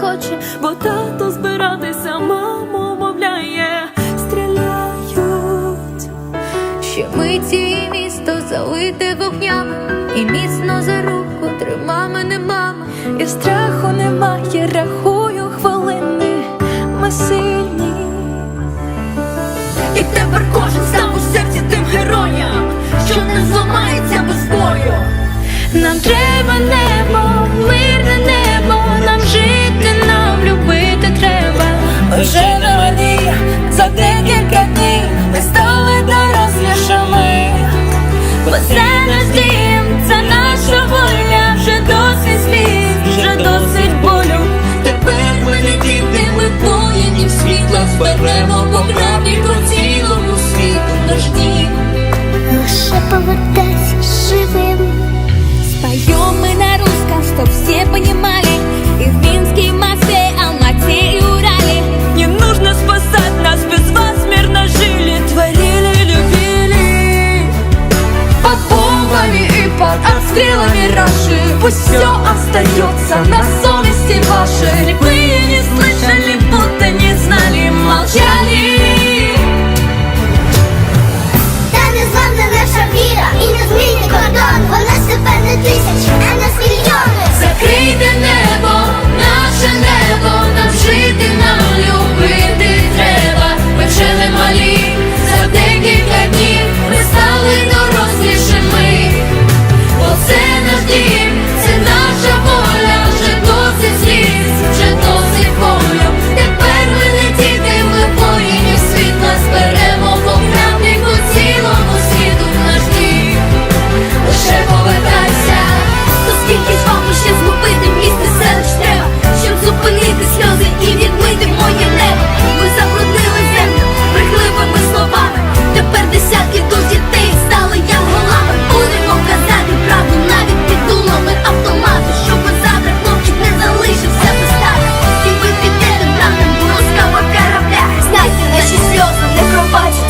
хоче. Бо тато збиратися, маму мовляє, стріляють. Ще миті місто залите вогнями, і міцно за руку трима мене мама. І страху немає, рахую хвилини, ми. зберемо по правді по цілому світу наш дім. Лише повертайся живим. Споем мы на русском, чтоб все понимали И в Минске, и в Москве, Алмате и Урале Не нужно спасать нас, без вас мирно жили, творили, любили. Под бомбами и под обстрелами Раши Пусть все остается на совести вашей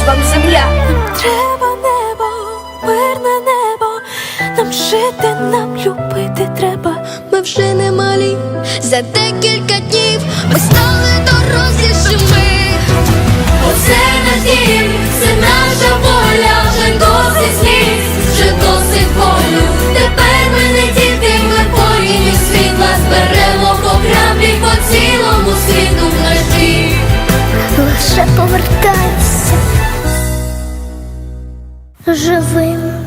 Вам земля. Нам Треба небо, мирне небо, нам жити, нам любити треба. Ми вже не малі, за декілька днів ми стали дорослішими. Оце наш дім, це наша воля, вже досить сліз, вже досить болю. Тепер ми не діти, ми воїнів світла зберемо по краплі по цілому світу в наш. Лише повертайся живим.